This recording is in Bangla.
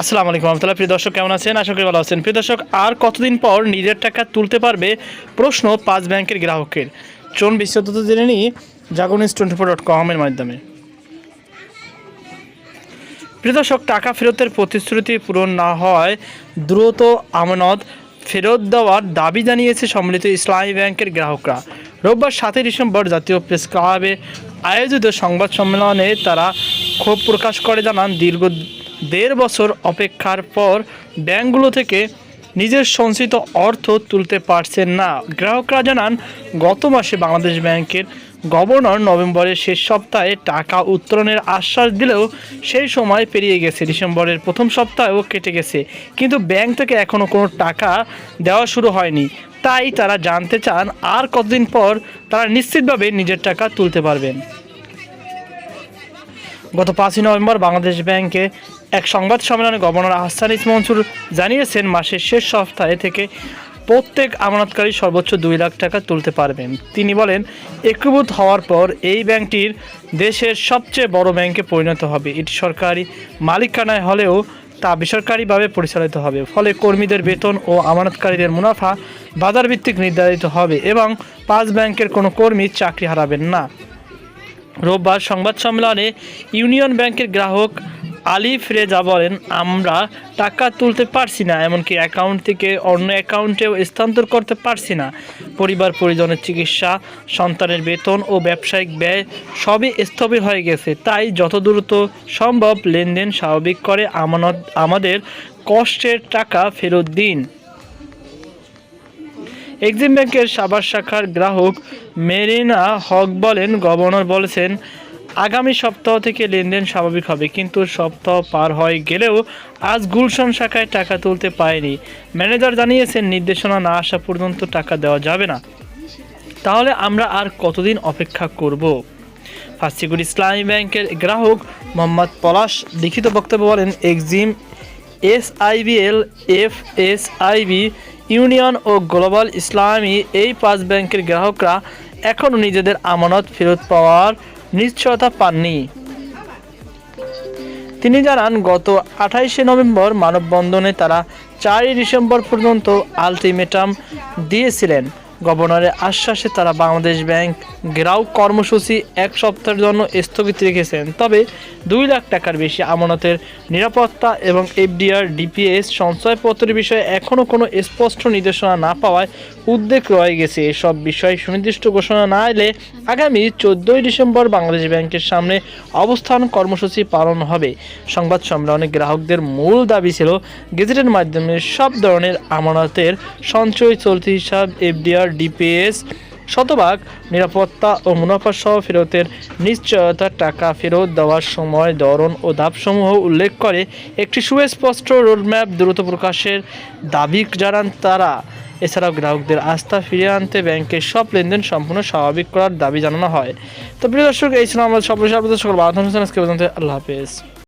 আসসালামু আলাইকুম রহমতুল্লাহ। প্রিয় দর্শক, কেমন আছেন? আশা করি ভালো আছেন। প্রিয় দর্শক, আর কতদিন পর নিজের টাকা তুলতে পারবে? প্রশ্ন পাঁচ ব্যাংকের গ্রাহকের। চলুন বিস্তারিত জেনে নিই জাগনিস টোয়েন্টি ফোর ডট কমের মাধ্যমে। প্রিয় দর্শক, টাকা ফেরতের প্রতিশ্রুতি পূরণ না হয়, দ্রুত আমানত ফেরত দেওয়ার দাবি জানিয়েছে সম্মিলিত ইসলামী ব্যাংকের গ্রাহকরা। রোববার সাতই ডিসেম্বর জাতীয় প্রেস ক্লাবে আয়োজিত সংবাদ সম্মেলনে তারা ক্ষোভ প্রকাশ করে, জানান দীর্ঘ দেড় বছর অপেক্ষার পর ব্যাংকগুলো থেকে নিজের সঞ্চিত অর্থ তুলতে পারছেন না। গ্রাহকরা জানান, গত মাসে বাংলাদেশ ব্যাংকের গভর্নর নভেম্বরের শেষ সপ্তাহে টাকা উত্তোলনের আশ্বাস দিলেও সেই সময় পেরিয়ে গেছে। ডিসেম্বরের প্রথম সপ্তাহেও কেটে গেছে। কিন্তু ব্যাংক থেকে এখনও কোনো টাকা দেওয়া শুরু হয়নি। তাই তারা জানতে চান, আর কতদিন পর তারা নিশ্চিতভাবে নিজের টাকা তুলতে পারবেন। গত পাঁচই নভেম্বর বাংলাদেশ ব্যাংকে এক সংবাদ সম্মেলনে গভর্নর আহসান ইসমনসুর জানিয়েছেন, মাসের শেষ সপ্তাহে থেকে প্রত্যেক আমানতকারী সর্বোচ্চ দুই লাখ টাকা তুলতে পারবেন। তিনি বলেন, একীভূত হওয়ার পর এই ব্যাংকটির দেশের সবচেয়ে বড় ব্যাংকে পরিণত হবে। এটি সরকারি মালিকানায় হলেও তা বেসরকারিভাবে পরিচালিত হবে। ফলে কর্মীদের বেতন ও আমানতকারীদের মুনাফা বাজার ভিত্তিক নির্ধারিত হবে এবং পাঁচ ব্যাংকের কোনো কর্মী চাকরি হারাবেন না। রোববার সংবাদ সম্মেলনে ইউনিয়ন ব্যাংকের গ্রাহক আলিফ রেজা বলেন, আমরা টাকা তুলতে পারছি না, এমনকি অ্যাকাউন্ট থেকে অন্য অ্যাকাউন্টেও স্থানান্তর করতে পারছি না। পরিবার, পরিজনের চিকিৎসা, সন্তানের বেতন ও ব্যবসায়িক ব্যয় সবই স্থবির হয়ে গেছে। তাই যত দ্রুত সম্ভব লেনদেন স্বাভাবিক করে, আমানত, আমাদের কষ্টের টাকা ফেরত দিন। এক্সিম ব্যাংকের সাভার শাখার গ্রাহক মেরিনা হক বলেন, গভর্নর বলেছেন, আগামী সপ্তাহ থেকে লেনদেন স্বাভাবিক হবে, কিন্তু সপ্তাহ পার হয়ে গেলেও আজ গুলশান শাখায় টাকা তুলতে পারেনি। ম্যানেজার জানিয়েছেন, নির্দেশনা না আসা পর্যন্ত টাকা দেওয়া যাবে না। তাহলে আমরা আর কতদিন অপেক্ষা করব? ফার্স্টিগুড ইসলামী ব্যাংকের গ্রাহক মোহাম্মদ পলাশ লিখিত বক্তব্য বলেন, Exim SIBL F S IB union ও গ্লোবাল ইসলামী এই পাঁচ ব্যাংকের গ্রাহকরা এখনও নিজেদের আমানত ফেরত পাওয়ার নিশ্চয়তা পাননি। তিনি জানান, গত আঠাইশে নভেম্বর মানববন্ধনে তারা চারই ডিসেম্বর পর্যন্ত আলটিমেটাম দিয়েছিলেন। গভর্নরের আশ্বাসে তারা বাংলাদেশ ব্যাংক গ্রাহক কর্মসূচি এক সপ্তাহের জন্য স্থগিত রেখেছেন। তবে দুই লাখ টাকার বেশি আমানতের নিরাপত্তা এবং এফডিআর, ডিপিএস সঞ্চয়পত্রের বিষয়ে এখনও কোনো স্পষ্ট নির্দেশনা না পাওয়ায় উদ্বেগ রয়ে গেছে। এসব বিষয়ে সুনির্দিষ্ট ঘোষণা না এলে আগামী চোদ্দোই ডিসেম্বর বাংলাদেশ ব্যাংকের সামনে অবস্থান কর্মসূচি পালন হবে। সংবাদ সম্মেলনে গ্রাহকদের মূল দাবি ছিল, গেজেটের মাধ্যমে সব ধরনের আমানতের সঞ্চয় চলতি হিসাব, এফডিআর ডিপিএস শতভাগ নিরাপত্তা ও মুনাফা সহ ফেরতের নিশ্চয়তা টাকা ফেরত দেওয়ার সময় ধরন ও ধাপসমূহ উল্লেখ করে একটি সুস্পষ্ট রোডম্যাপ দ্রুত প্রকাশের দাবি জানান তারা। এছাড়াও গ্রাহকদের আস্থা ফিরিয়ে আনতে ব্যাংকের সব লেনদেন সম্পূর্ণ স্বাভাবিক করার দাবি জানানো হয়। তো প্রিয় দর্শক, এই ছিল আমাদের আপডেট। সকল আল্লাহ হাফেজ।